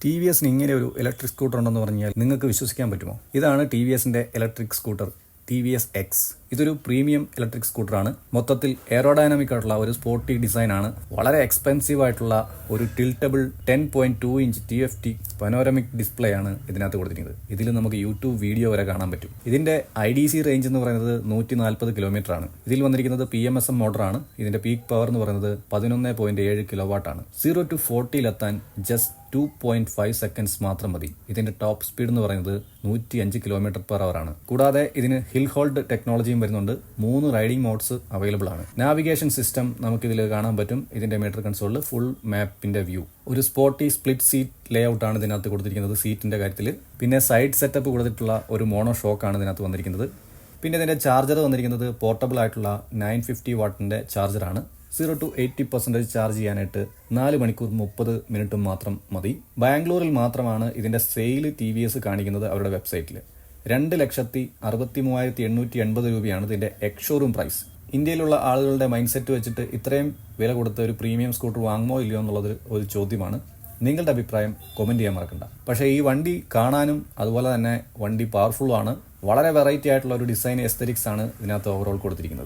T V എസിന് ഇങ്ങനെ ഒരു ഇലക്ട്രിക് സ്കൂട്ടർ ഉണ്ടെന്ന് പറഞ്ഞാൽ നിങ്ങൾക്ക് വിശ്വസിക്കാൻ പറ്റുമോ? ഇതാണ് ടി വി എസിന്റെ electric scooter T V S X ഇതൊരു പ്രീമിയം ഇലക്ട്രിക് സ്കൂട്ടറാണ്. മൊത്തത്തിൽ എയറോഡൈനാമിക് ആയിട്ടുള്ള ഒരു സ്പോർട്ടി ഡിസൈൻ ആണ്. വളരെ എക്സ്പെൻസീവ് ആയിട്ടുള്ള ഒരു tiltable ten point two inch T F T panoramic display ആണ് ഇതിനകത്ത് കൊടുത്തിരിക്കുന്നത്. ഇതിൽ നമുക്ക് യൂട്യൂബ് വീഡിയോ വരെ കാണാൻ പറ്റും. ഇതിന്റെ ഐ ഡി സി റേഞ്ച് എന്ന് പറയുന്നത് നൂറ്റി നാൽപ്പത് കിലോമീറ്റർ ആണ്. ഇതിൽ വന്നിരിക്കുന്നത് പി എം എസ് എം മോട്ടറാണ് ഇതിന്റെ പീക്ക് പവർ എന്ന് പറയുന്നത് പതിനൊന്ന് പോയിന്റ് ഏഴ് കിലോ വാട്ടാണ് zero to ഫോർട്ടിയിലെത്താൻ just two point five seconds മാത്രം മതി. ഇതിന്റെ ടോപ്പ് സ്പീഡ് എന്ന് പറയുന്നത് നൂറ്റി അഞ്ച് കിലോമീറ്റർ പെർ അവർ ആണ്. കൂടാതെ ഇതിന് ഹിൽ ഹോൾഡ് ടെക്നോളജിയും വരുന്നുണ്ട്. മൂന്ന് റൈഡിംഗ് മോഡ്സ് അവൈലബിൾ ആണ് നാവിഗേഷൻ സിസ്റ്റം നമുക്ക് ഇതിൽ കാണാൻ പറ്റും. ഇതിന്റെ മീറ്റർ കൺസോളിൽ ഫുൾ മാപ്പിന്റെ വ്യൂ. ഒരു sporty split seat layout ആണ് ഇതിനകത്ത് കൊടുത്തിരിക്കുന്നത് സീറ്റിന്റെ കാര്യത്തിൽ പിന്നെ സൈഡ് സെറ്റപ്പ് കൊടുത്തിട്ടുള്ള ഒരു മോണോ ഷോക്ക് ആണ് ഇതിനകത്ത് വന്നിരിക്കുന്നത്. പിന്നെ ഇതിന്റെ ചാർജർ വന്നിരിക്കുന്നത് പോർട്ടബിൾ ആയിട്ടുള്ള നയൻ ഫിഫ്റ്റി വാട്ടിന്റെ ചാർജറാണ് zero to eighty percentage charge ചെയ്യാനായിട്ട് നാല് മണിക്കൂർ മുപ്പത് മിനിറ്റും മാത്രം മതി. ബാംഗ്ലൂരിൽ മാത്രമാണ് ഇതിന്റെ സെയിൽ ടി വി എസ് കാണിക്കുന്നത് അവരുടെ വെബ്സൈറ്റിൽ രണ്ട് ലക്ഷത്തി അറുപത്തി മൂവായിരത്തി എണ്ണൂറ്റി എൺപത് രൂപയാണ് ഇതിന്റെ എക്സ്ഷോറൂം പ്രൈസ്. ഇന്ത്യയിലുള്ള ആളുകളുടെ മൈൻഡ് സെറ്റ് വെച്ചിട്ട് ഇത്രയും വില കൊടുത്ത ഒരു പ്രീമിയം സ്കൂട്ടർ വാങ്ങുമോ ഇല്ലയോ എന്നുള്ളത് ഒരു ചോദ്യമാണ്. നിങ്ങളുടെ അഭിപ്രായം കൊമന്റ് ചെയ്യാൻ മറക്കണ്ട. പക്ഷേ ഈ വണ്ടി കാണാനും അതുപോലെ തന്നെ വണ്ടി പവർഫുള്ളാണ് വളരെ വെറൈറ്റി ആയിട്ടുള്ള ഒരു ഡിസൈൻ എസ്തറ്റിക്സ് ആണ് ഇതിനകത്ത് ഓവറോൾ കൊടുത്തിരിക്കുന്നത്.